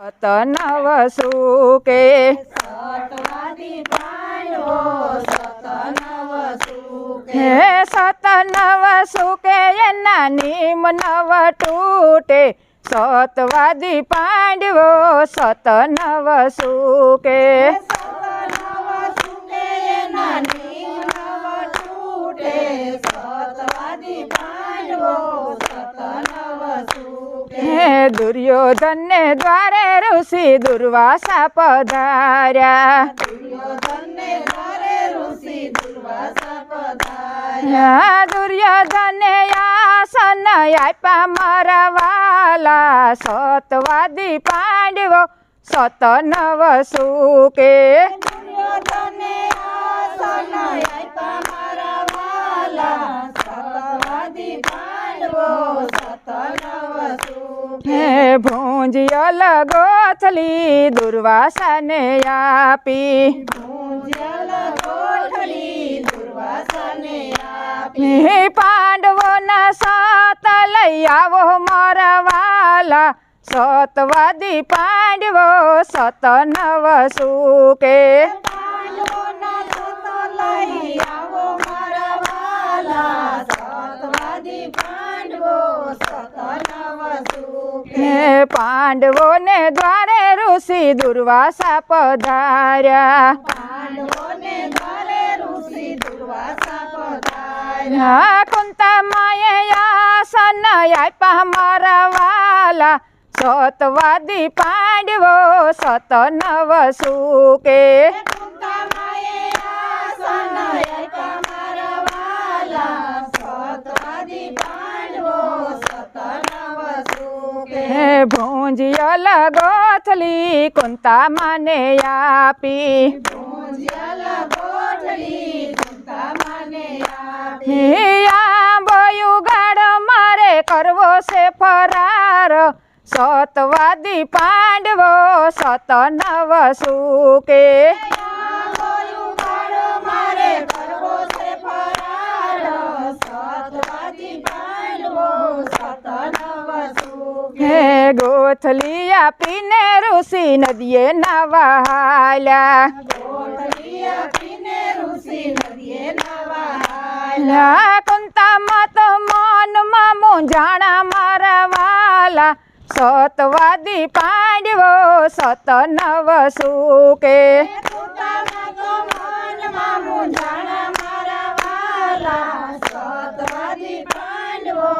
સતનવ સુકે હે સતનવ સુકે એના નિમ નવ તૂટે. સતવાદી પાંડવો સતનવ સુકે સતનવ દુર્યોધનને દ્વારે ઋષિ દુર્વાસા પધાર્યા. દુર્યોધન આસન આપ્યા મરવાલા સતવાદી પાંડવો સતનવ સુકે. દુર્યોધન આસન આપ્યા મારા વાલા સતવાદી પાંડવો સતનવ સુખે હે લગોથલી ગોથલી દુર્વાસાને આપી. પાંડવોના સાત લઈ આવો મરવાલા સતવાદી પાંડવો સતનવ સુકે. પાંડવોને દ્વારે ઋષિ દુર્વાસા પધાર્યા. કુંતા માએ આસન આપ્યા મરવાલા સતવાદી પાંડવો સતનવ સુકે. ભૂંજિયલ ગોથલી કુંતા મને આપી. હે આંબયું મારે કરવો છે ફરાર. સતવાદી પાંડવો સતનવ સુકે આંગોયું કાળો મારે કરવો છે ફરાર સતવાદી પાંડવો સતનવ સુખે હે ગોથલી આપીને ઋષિ નદીએ નાવા હાલ્યા ગોઠલી તો મનમાં મૂંઝાણા મારા વાલા. સતવાદી પાંડવો સતનવ સુકે. કુંતામાં મૂંઝાણા મારા વાલા. સતવાદી પાંડવો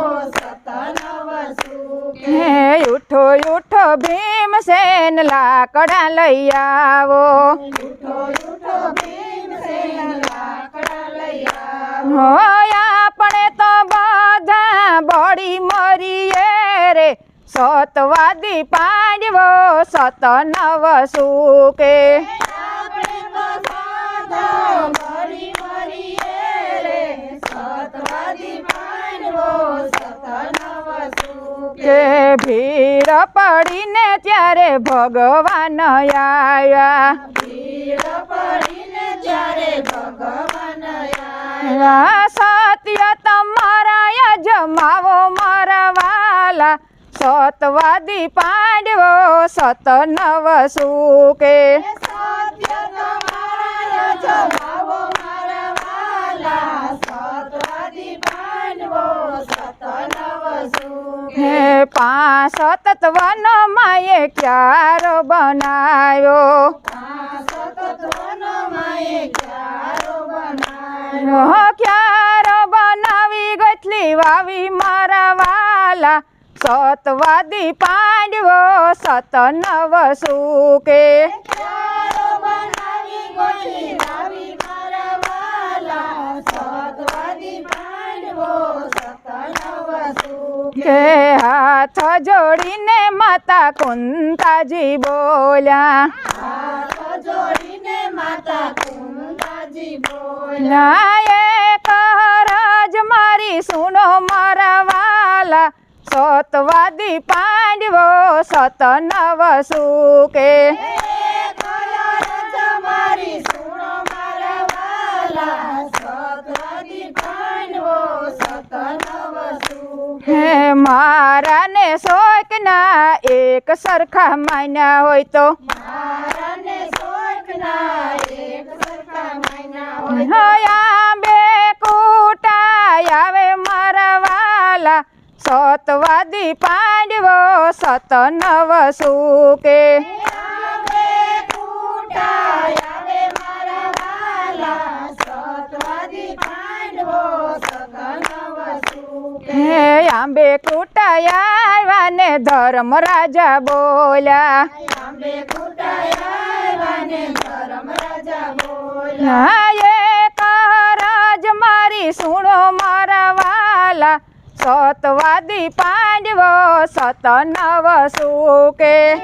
હે ઉઠો ઉઠો ભીમસેન લાકડા લઈ આવો. હોય આપણે તો બધા બળી મરીએ રે. સતવાદી પાંડવો સતનવ સુકે આપણે તો સાધા મરી મરીએ રે સતવાદી પાંડવો સતનવ સુખે કે ભીર પડીને ત્યારે ભગવાન આયા. સત્ય તમારા યજમાવો મરવાલા. સતવાદી પાંડવો સતનવ સુકે. સત્ય તમારા જવાવો મારા વાલા સતવાદી પાંડવો સતનવ સુખે હે પાંચ તત્વનો માએ ક્યારો બનાવ્યો ક્યારો બનાવી ગથલી વાવી મારા વાલા? સતવાદી પાંડવો સુકે. લાવી મારા વાલા? સતવાદી પાંડવો કે હાથ જોડીને માતા કુંતાજી બોલ્યા. જોડીને માતા કુંતાજી બોલ્યા મારી સુનો મારા વાલા સતવાદી પાંડવો સતનવ સુકે મારી સુણો મારા વાલા સતવાદી પાંડવો સતનવ સુખે હે મારા ને શોક શોખના એક સરખા માન્યા હોય તો. બે કૂટાય આવે મારા વાલા. સતવાદી પાંડવો સત નવ સુકે આવે કૂટાય આવે મારા વાલા સતવાદી પાંડવો સગનવ સુખે આંબે કૂટાય ને ધર્મ રાજા બોલ્યા. એક રાજ મારી સુણો મારા વાલા. સતવાદી પાંડવો સત નવ સુકે એ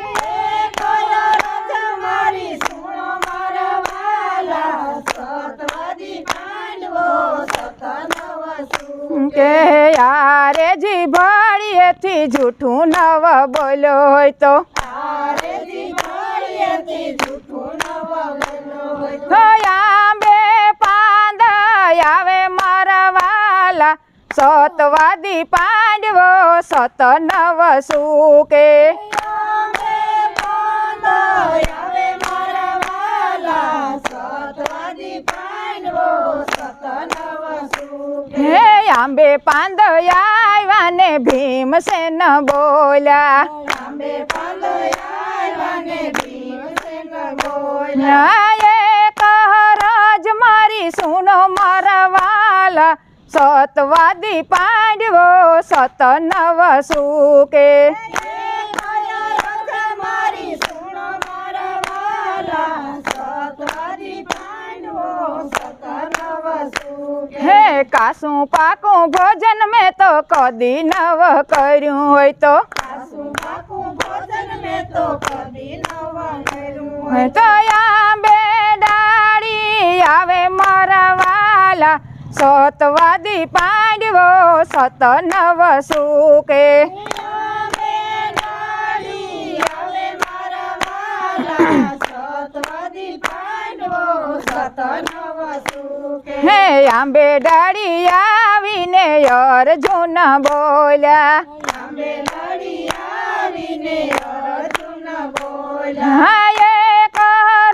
કયો રાજા મારી સુણો મારા વાલા સતવાદી પાંડવો સતનવ સુખે કે યારે જી ભાળીએથી જૂઠું નવ બોલો હોય તો. આંબે પાંદ આવે મારા વાલા પાંડવો સત નવ સુકે અમે પાંદ આવે મારા વાલા સતવાદી પાંડવો સતનવ સુખે હે આંબે પાંદ આવ્યા ને ભીમસેન બોલ્યા. આંબે પાંદ આવ્યાને ભીમસેન બોલ્યા. એક રાજ મારી સુનો મારા વાલા સતવાદી પાંડવો સત નવ સુકે મારી સુનો મારા વાલા સતવાદી પાંડવો સતનવ સુખે હે કાસું પાકું ભોજન મેં તો કદી નવ કર્યું હોય તો. તો આંબે ડાળી આવે મારા વાલા. સતવાદી પાંડવો સત નવ સુકે આવે મારા વાલા સતવાદી પાંડવો સતનવ સુખે હે આંબે ડાળી આવીને અર્જુન બોલ્યા. આંબે લડી આવીને અર્જુન બોલ્યા હા, એક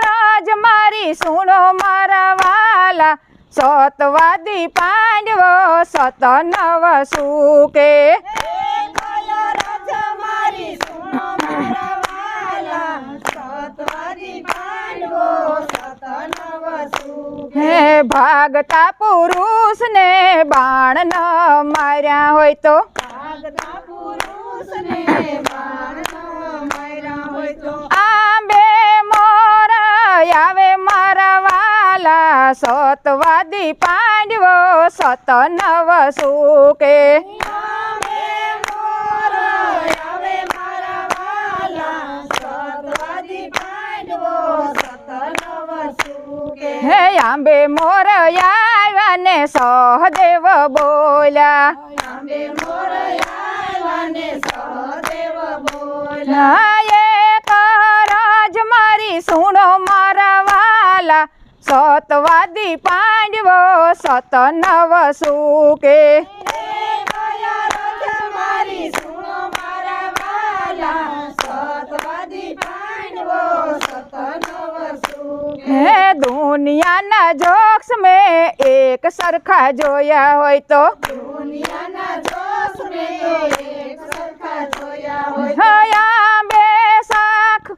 રાજ મારી સુણો મારા વાલા સતવાદી પાંડવો સત નવ સુકે કયો રાજા મારી સુણો મારા વાલા સતવાદી પાંડવો સતનવ સુખે હે ભાગતા પુરુષને ને બાણ ન માર્યા હોય તો? આંબે મોર આવે મારા વાલા, સતવાદી પાંડવો સત નવ સુકે અમે મોર આવે મારા વાલા સતવાદી પાંડવો સતનવ સુખે હે આંબે મોર આવ્યા ને સહદેવ બોલ્યા. આંબે મોર આવ્યાને સહદેવ બોલ્યા. એક રાજ મારી સુણો મારા વાલા. સતવાદી પાંડવો સત નવ સુકે એ કયા રાજા મારી સુણો મારા વાલા સતવાદી પાંડવો સતનવ સુખે હે દુનિયાના જોક્સ મેં એક સરખા જોયા હોય તો દુનિયાના જોશને તો એક સરખા જોયા હોય આંબે શાખ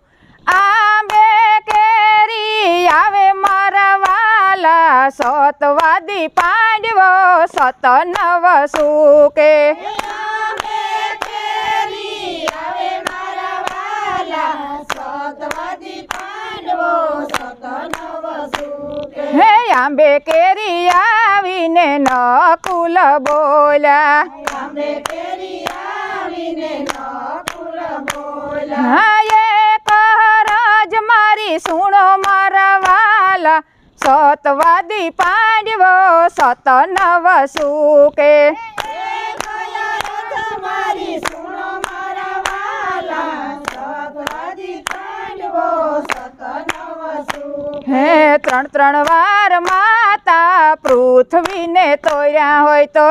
આંબે કેરી આવે મારા વાલા સતવાદી પાંડવો સત નવ સુકે અમે કેરી આવે મારા વાલા સતવાદી પાંડવો સતનવ સુખે હે આંબે કેરી આવીને નકુલ બોલા. હા એક મારી સુણો મારા વાલા સતવાદી પાંડવો સત નવ સુકે મારી સુણો મારા વાલા સતવાદી પાંડવો સતનવ સુખે હે, ત્રણ ત્રણ વાર માતા પૃથ્વીને તોર્યા હોય તો?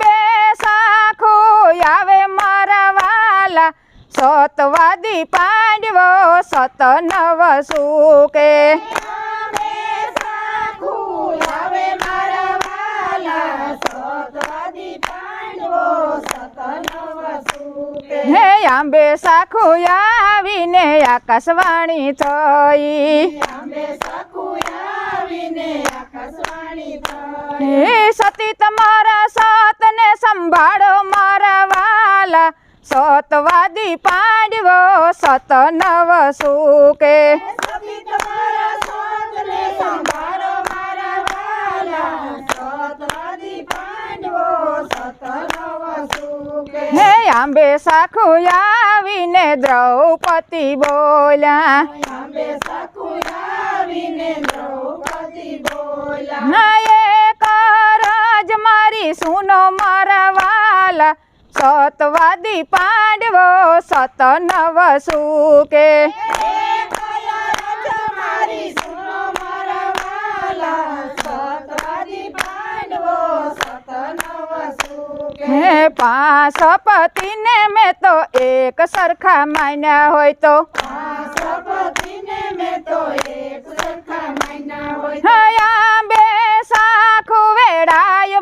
બે સાખું આવે મારા વાલા. સતવાદી પાંડવો સત નવ સુકે આવે સાખું આવે મારા વાલા સતવાદી પાંડવો સતનવ સુકે હે આંબે સાખું આવીને આકાશવાણી થઈ. સતી તમારા સતને સંભાળો મારા વાલા. સતવાદી પાંડવો સત નવ સુકે સતી તમારા સાથને સંભાળો મારા વાલા સતવાદી પાંડવો સતનવ સુકે હે આંબે સાખું આવીને દ્રૌપદી બોલ્યા. આંબે સાખું આવીને દ્રૌપદી બોલ્યા. ના એક રાજ મારી સુનો મારા વાલા સતવાદી પાંડવો સત નવ સુકે પાંચ પતિને મેં તો એક સરખા માન્યા હોય તો. બે સાખું વેડાય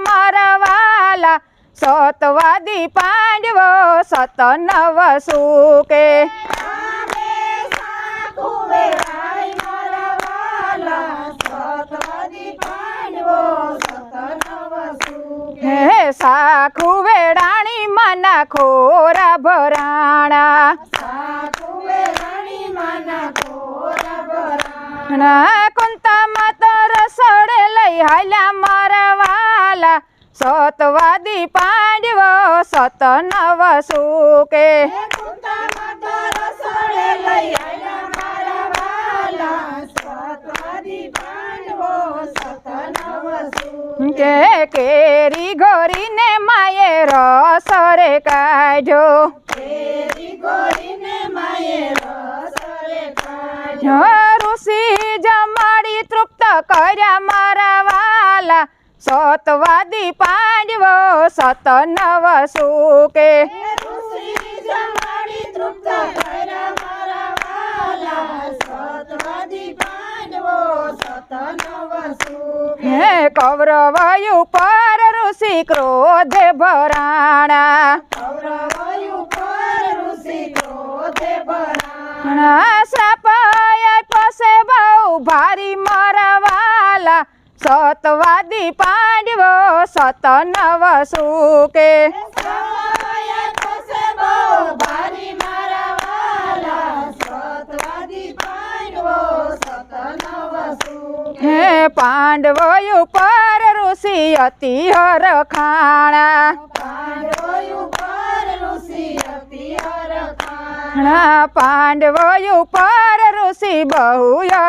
સતવાદી પાંડવો સત નવ સુકે હે સાખું વેડાણી મના ખોરા ભરાણા ના કુંતા માત રસોડે લઈ હાલ્યા મારા સતવાદી પાંડવો સત નવ સુકે. કે કેરી ગોરીને માએ રસરે કાઢો ઋષિ કાઢો તૃપ્ત કર્યા મારા વાલા. સતવાદી પાંડવો સત નવ સુકે. હે કૌરવ ઉપર ઋષિ ક્રોધે ભરાણા. ના શ્રાપાય પસે બહુ ભારી મરવાલા. સતવાદી પાંડવો સત નવ સુકે. હે પાંડવો ઉપર ઋષિ અતિ હરખાણા ના પાંડવો ઉપર ઋષિ બહુ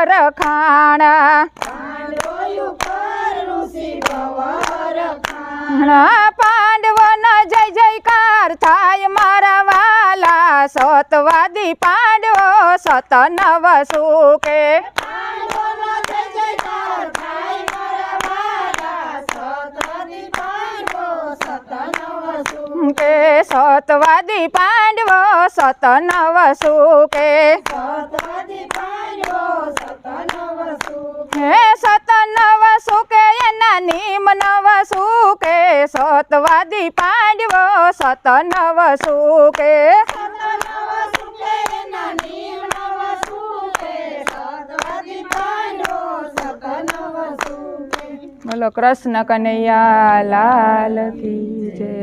રખાણા ના પાંડવોના જય જયકાર થાય મારા વાલા. સતવાદી પાંડવો સત નવ સુકે. સતવાદી પાંડવ સત નવ સુકે હે સત નવ સુકે એના નિમ નવ સુકે સતવાદી પાંડવ સત નવ સુકે બોલો કૃષ્ણ કનૈયા લાલ કી જય.